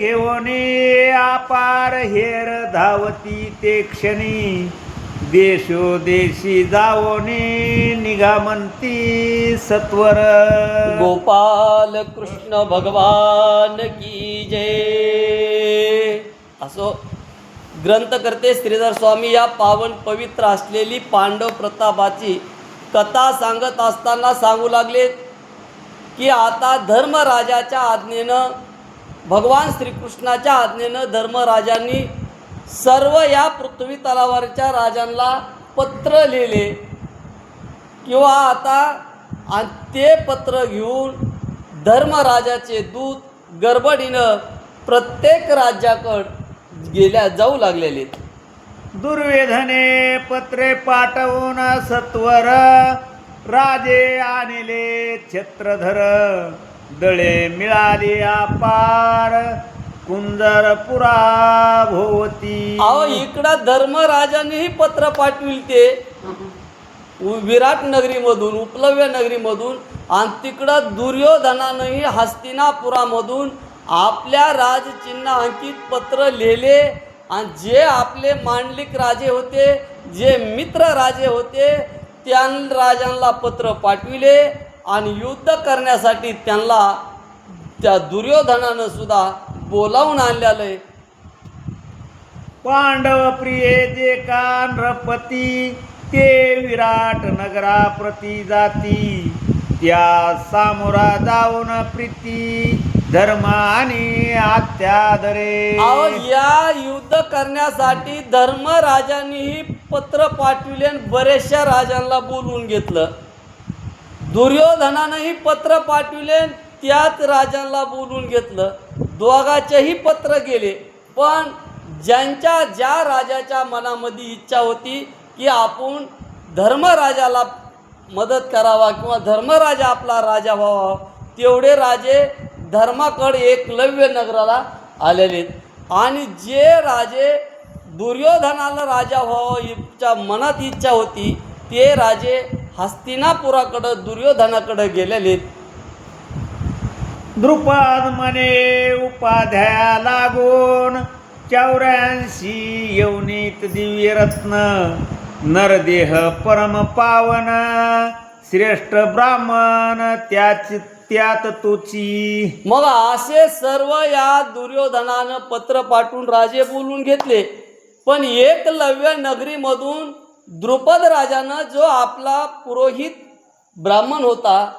घेऊन अपार हेर धावती ते क्षणी. देशोदेशी जाऊन निघा म्हणती सत्वर. गोपाल कृष्ण भगवान की जय. असो ग्रंथकर्ते श्रीधर स्वामी या पावन पवित्र असलेली पांडव प्रतापाची कथा सांगत असताना सांगू लागले की आता धर्मराजाच्या आज्ञेनं भगवान श्रीकृष्णाच्या आज्ञेनं धर्मराजांनी सर्व या पृथ्वी तलावरच्या राजांना पत्र लिहिले. किंवा आता ते पत्र घेऊन धर्मराजाचे दूत गडबडीनं प्रत्येक राज्याकड गेल्या जाऊ लागलेले. दुर्वेधने पत्रे पाठवून सत्वर राजे आणले छत्रधर. दळे मिळाली अपार कुंजरपुरा भोवती. अहो इकडं धर्मराजानेही पत्र पाठविल ते. विराट नगरीमधून उपलव्य नगरीमधून आणि तिकडं दुर्योधनानंही हस्तिनापुरामधून आपल्या राजचिन्ह अंकित पत्र लिहिले आणि जे आपले मांडलिक राजे होते जे मित्र राजे होते त्या राजांना पत्र पाठविले. आणि युद्ध करण्यासाठी त्यांना त्या दुर्योधनानं सुद्धा बोलावून आणलेलं आहे. पांडव प्रिय जे कानरपती ते विराट नगरा प्रती जाती. त्या सामोरा जाऊन प्रीती धर्म आणि आत्यादरे या युद्ध करण्यासाठी धर्मराजांनीही पत्र पाठविले आणि बऱ्याचशा राजांना बोलवून घेतलं. दुर्योधनानंही पत्र पाठविले त्यात राजांना बोलून घेतलं. दोघाचेही पत्र गेले. पण ज्यांच्या ज्या राजाच्या मनामध्ये इच्छा होती की आपण धर्मराजाला मदत करावा किंवा धर्मराजा आपला राजा व्हावा तेवढे राजे धर्माकडे एकलव्य नगराला आलेले. आणि जे राजे दुर्योधनाला राजा व्हावा इच्छा मनात इच्छा होती ते राजे हस्तिनापुराकडं दुर्योधनाकडं गेलेले. द्रुपद म्हणे उपाध्याया लागून चौऱ्याऐंशी यवनीत दिव्यरत्न नरदेह परम पावन श्रेष्ठ ब्राह्मण त्याच त्यात तुची मग असे सर्व या दुर्योधनानं पत्र पाठवून राजे बोलून घेतले पण एकलव्य नगरीमधून द्रुपद राजानं जो आपला पुरोहित ब्राह्मण होता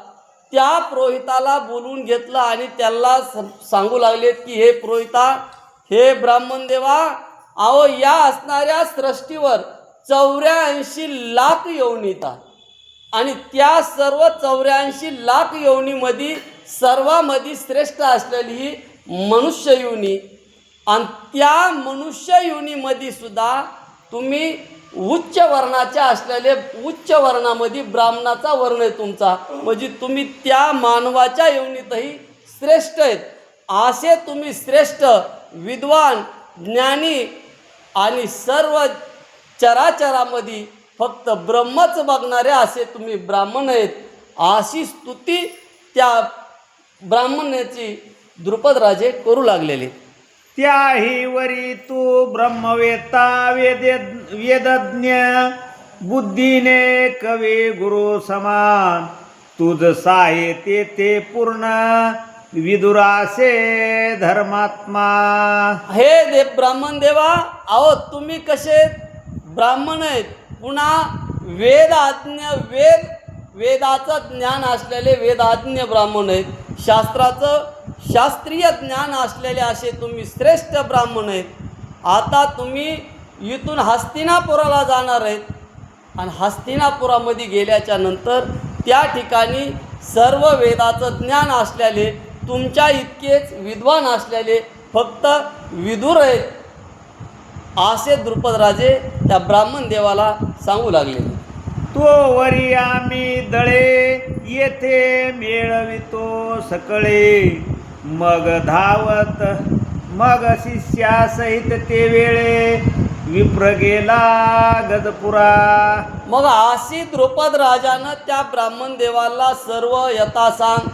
त्या पुरोहिताला बोलून घेतलं आणि त्याला स- सांगू लागलेत की हे पुरोहिता हे ब्राह्मण देवा अहो या असणाऱ्या सृष्टीवर चौऱ्याऐंशी लाख योनिता आणि त्या सर्व चौऱ्याऐंशी लाख यवनीमध्ये सर्वामध्ये श्रेष्ठ असलेली ही मनुष्य योनी. आणि त्या मनुष्य योनीमध्ये सुद्धा तुम्ही उच्च वर्णाच्या असलेले उच्च वर्णामध्ये ब्राह्मणाचा वर्ण आहे तुमचा. म्हणजे तुम्ही त्या मानवाच्या योनीतही श्रेष्ठ आहेत. असे तुम्ही श्रेष्ठ विद्वान ज्ञानी आणि सर्व चराचरामध्ये फक्त ब्रह्मच बघणारे असे तुम्ही ब्राह्मण आहेत. अशी स्तुती त्या ब्राह्मणाची द्रुपद राजे करू लागलेले. त्याही वरी तू ब्रह्मवेता वेद वेदज्ञ बुद्धीने कवी गुरु समान. तुझ साहित्य ते पूर्ण विदुरासे धर्मात्मा. हे दे ब्राह्मण देवा अहो तुम्ही कसे ब्राह्मण आहेत? पुन्हा वेदाज्ञ वेद वेदाचं ज्ञान असलेले वेदाज्ञ ब्राह्मण आहेत. शास्त्राचं शास्त्रीय ज्ञान असलेले असे तुम्ही श्रेष्ठ ब्राह्मण आहेत. आता तुम्ही इथून हस्तिनापुराला जाणार आहेत. आणि हस्तिनापुरामध्ये गेल्याच्यानंतर त्या ठिकाणी सर्व वेदाचं ज्ञान असलेले तुमच्या इतकेच विद्वान असलेले फक्त विदुर आहेत. असे द्रुपद राजे त्या ब्राह्मण देवाला सांगू लागले. तो वरी आम्ही दळे येथे मिळवितो सकळे. मग धावत मग शिष्यासहित ते वेळे विप्र गेला गजपुरा मग अशी द्रुपद राजानं त्या ब्राह्मण देवाला सर्व यथासांग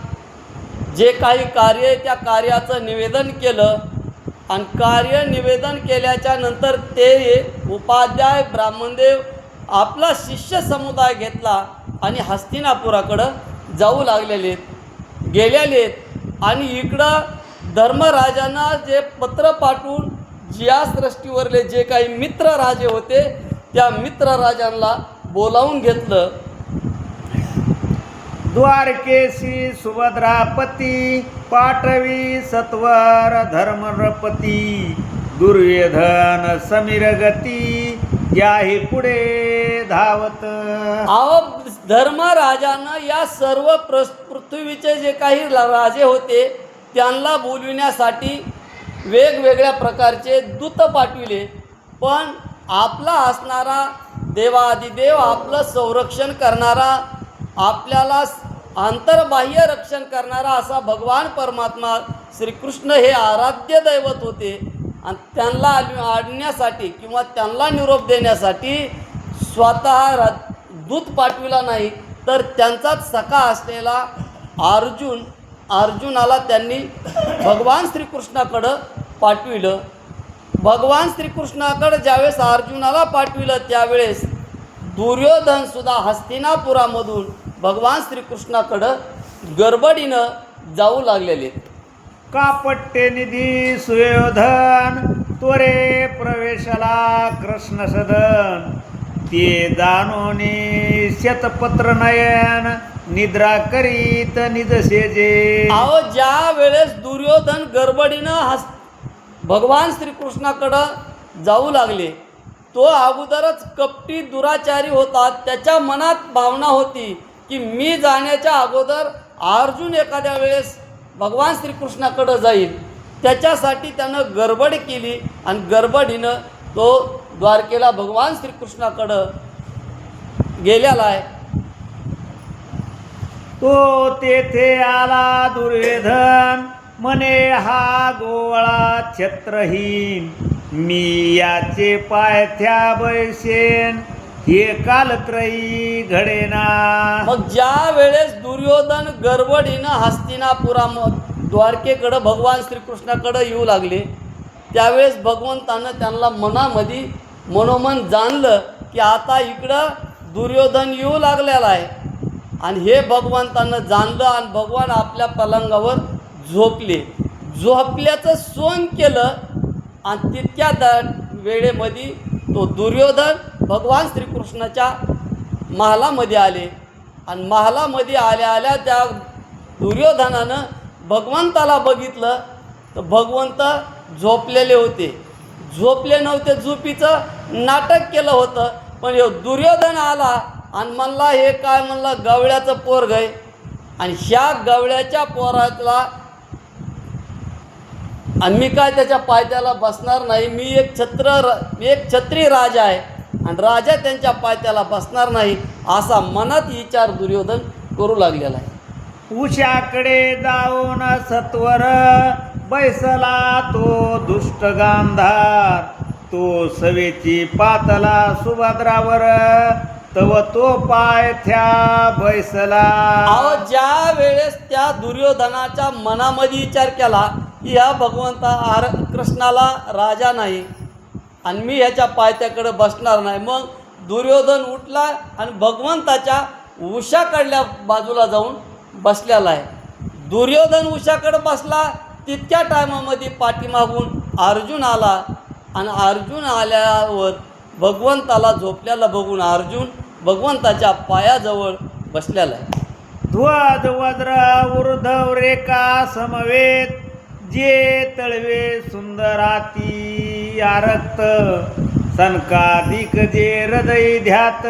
जे काही कार्य त्या कार्याचं निवेदन केलं आणि कार्य निवेदन केल्याच्यानंतर ते उपाध्याय ब्राह्मणदेव आपला शिष्य समुदाय घेतला आणि हस्तिनापुराकडं जाऊ लागलेले आहेत. गेलेले आहेत. आणि इकडं धर्मराजांना जे पत्र पाठवून जिया सृष्टीवरले जे काही मित्र राजे होते त्या मित्र राजांना बोलावून घेतलं. द्वारकेशी सुभद्रापती पाठवी सत्वर धर्मरपती दुर्योधन समीर गती याही पुढे धावत. अहो धर्मराजानं या सर्व प्र पृथ्वीचे जे काही राजे होते त्यांना बोलविण्यासाठी वेगवेगळ्या प्रकारचे दूत पाठविले. पण आपला असणारा देवादिदेव आपलं संरक्षण करणारा आपल्याला आंतरबाह्य रक्षण करणारा असा भगवान परमात्मा श्रीकृष्ण हे आराध्य दैवत होते. आणि त्यांना आणण्यासाठी किंवा त्यांना निरोप देण्यासाठी स्वतः रा दूत पाठविला नाही तर त्यांचाच सखा असलेला अर्जुन अर्जुनाला त्यांनी भगवान श्रीकृष्णाकडं पाठविलं. भगवान श्रीकृष्णाकडं ज्यावेळेस अर्जुनाला पाठविलं त्यावेळेस दुर्योधनसुद्धा हस्तिनापुरामधून भगवान श्रीकृष्णाकडं गडबडीनं जाऊ लागलेले. कापट्टे निधी सुयोधन त्वरे प्रवेशाला कृष्ण सदन. ते दानोने शतपत्र नयन निद्रा करीत निजसेजे अहो ज्या वेळेस दुर्योधन गडबडीनं हस भगवान श्रीकृष्णाकडं जाऊ लागले तो अगोदरच कपटी दुराचारी होता. त्याच्या मनात भावना होती की मी जाण्याच्या अगोदर अर्जुन एखाद्या वेळेस भगवान श्रीकृष्णाकडं जाईल. त्याच्यासाठी त्यानं गडबड केली आणि गडबडीनं तो द्वारकेला भगवान श्रीकृष्णाकडं गेलेला आहे. तो तेथे आला दुर्योधन. मने हा गोवळा छत्रहीन. मी याचे पायथ्या बैसेन हे कालत्रयी घडेना. मग ज्या वेळेस दुर्योधन गरबडीनं हस्तिनापुरा द्वारकेकडं भगवान श्रीकृष्णाकडं येऊ लागले त्यावेळेस भगवंतानं त्यांना मनामध्ये मनोमन जाणलं की आता इकडं दुर्योधन येऊ लागलेला आहे. आणि हे भगवंतानं जाणलं आणि भगवान आपल्या पलंगावर झोपले. झोपल्याचं सोन केलं आणि तितक्या द वेळेमध्ये तो दुर्योधन भगवान श्रीकृष्णाच्या महालामध्ये आले. आणि महालामध्ये आल्या आल्या त्या दुर्योधनानं भगवंताला बघितलं. तर भगवंत झोपलेले होते. झोपले नव्हते झोपीचं नाटक केलं होतं. पण हे दुर्योधन आला आणि म्हणला हे काय म्हणला गवळ्याचं पोरग आहे. आणि ह्या गवळ्याच्या पोरातला आणि मी काय त्याच्या पायथ्याला बसणार नाही मी एक छत्र र- एक छत्री राजा आहे आणि राजा त्यांच्या पायथ्याला बसणार नाही असा मनात विचार दुर्योधन करू लागलेला आहे. उशाकडे जाऊन सत्वर बैसला तो दुष्ट गांधार. तो सवेची पातला सुभद्रावर तव तो पायथ्या बैसला अहो ज्या वेळेस त्या दुर्योधनाच्या मनामध्ये विचार केला की ह्या भगवंता आर कृष्णाला राजा नाही आणि मी ह्याच्या पायथ्याकडे बसणार नाही मग दुर्योधन उठला आणि भगवंताच्या उषाकडल्या बाजूला जाऊन बसलेला आहे. दुर्योधन उषाकडे बसला तितक्या टायमामध्ये पाठीमागून अर्जुन आला आणि अर्जुन आल्यावर भगवंताला झोपल्याला बघून अर्जुन भगवंताच्या पायाजवळ बसलेला आहे. ध्वज वज्र ऊर्ध्व रेखा समवेत जे तळवे सुंदराती आरक्त. सनकाधिक जे हृदय ध्यात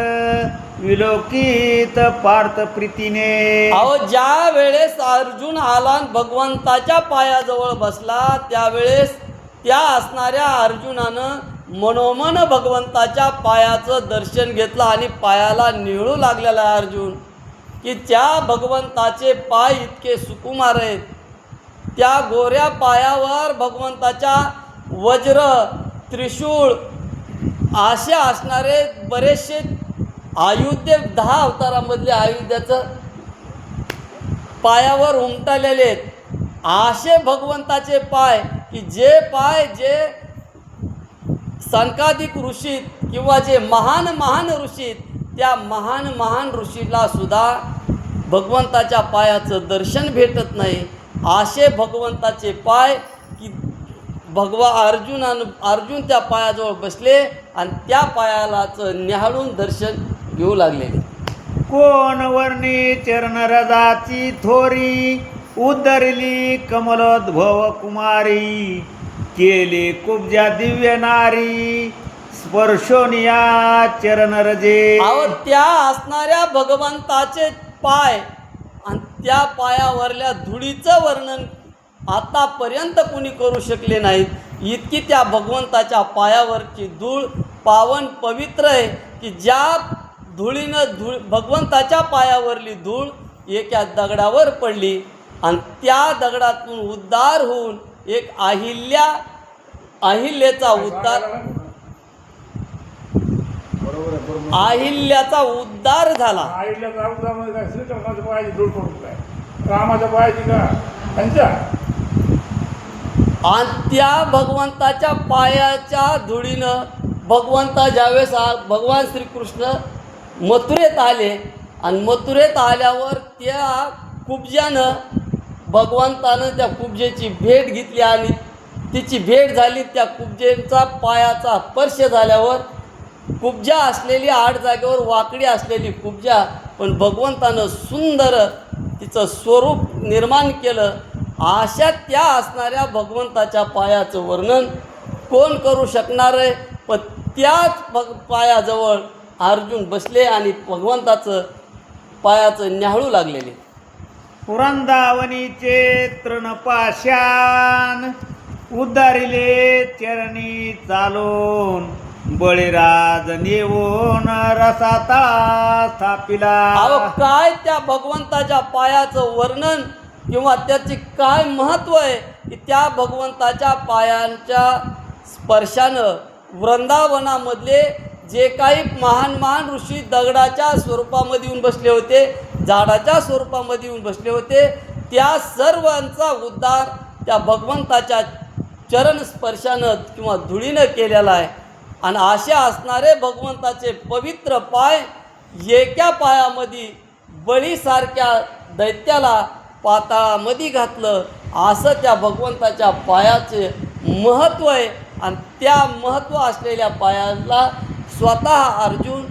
विलोकित पार्थ प्रीतीने. अहो ज्या वेळेस अर्जुन आला भगवंताच्या पायाजवळ बसला त्यावेळेस त्या असणाऱ्या अर्जुनानं मनोमन भगवंताच्या पायाचं दर्शन घेतलं आणि पायाला निळू लागलेला आहे अर्जुन की त्या भगवंताचे पाय इतके सुकुमार आहेत. त्या गोऱ्या पायावर भगवंताच्या वज्र त्रिशूळ असे असणारे बरेचसे आयुध्य दहा अवतारामधले आयुध्याचं पायावर उमटलेले आहेत. असे भगवंताचे पाय की जे पाय जे संकाधिक ऋषीत किंवा जे महान महान ऋषीत त्या महान महान ऋषीला सुद्धा भगवंताच्या पायाचं दर्शन भेटत नाही. असे भगवंताचे पाय की भगवा अर्जुनानं अर्जुन त्या पायाजवळ बसले आणि त्या पायालाचं न्याहाळून दर्शन घेऊ लागले. कोण वर्णी चरण रजाची थोरी? उद्धरली कमलोद्भव कुमारी केले कुब्जा दिव्य नारी स्पर्शोनिया चरण रजे अहो त्या असणाऱ्या भगवंताचे पाय आणि त्या पायावरल्या धुळीचं वर्णन आतापर्यंत कुणी करू शकले नाहीत. इतकी त्या भगवंताच्या पायावरची धूळ पावन पवित्र आहे की ज्या धुळीनं धूळ भगवंताच्या पायावरली धूळ एका दगडावर पडली. आणि त्या दगडातून उद्धार होऊन एक अहिल्या अहिल्याचा उद्धार अहिल्याचा उद्धार झाला. श्रीकृष्णाच्या पायाची काय रामाच्या पायाची का? त्यांच्या. आणि त्या भगवंताच्या पायाच्या धुळीनं भगवंता ज्यावेळेस भगवान श्रीकृष्ण मथुरेत आले आणि मथुरेत आल्यावर त्या कुब्जानं भगवंतानं त्या कुब्जेची भेट घेतली आणि तिची भेट झाली त्या कुब्जेचा पायाचा स्पर्श झाल्यावर कुब्जा असलेली आठ जागेवर वाकडी असलेली कुब्जा पण भगवंतानं सुंदर तिचं स्वरूप निर्माण केलं. अशा त्या असणाऱ्या भगवंताच्या पायाचं वर्णन कोण करू शकणार आहे? पण त्याच भग पायाजवळ अर्जुन बसले आणि भगवंताचं पायाचं न्याहळू लागलेले. पुरंदावनीचे तृणपाशान उद्धारिले चरणी चालून बळीराज नेवून रसाता स्थापिला. अहो काय त्या भगवंताच्या पायाचं वर्णन किंवा त्याचे काय महत्त्व आहे? की त्या भगवंताच्या पायांच्या स्पर्शानं वृंदावनामधले जे काही महान महान ऋषी दगडाच्या स्वरूपामध्ये येऊन बसले होते झाडाच्या स्वरूपामध्ये येऊन बसले होते. त्या सर्वांचा उद्धार त्या भगवंताच्या चरण स्पर्शानं किंवा धुळीनं केलेला आहे. आणि असे असणारे भगवंताचे पवित्र पाय एका पायामध्ये बळीसारख्या दैत्याला पाताळामध्ये घातलं. असं त्या भगवंताच्या पायाचे महत्त्व आहे. आणि त्या महत्त्व असलेल्या पायाला स्वतः अर्जुन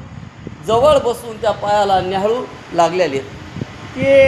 जवळ बसून त्या पायाला न्याहाळू लागलेले आहेत. के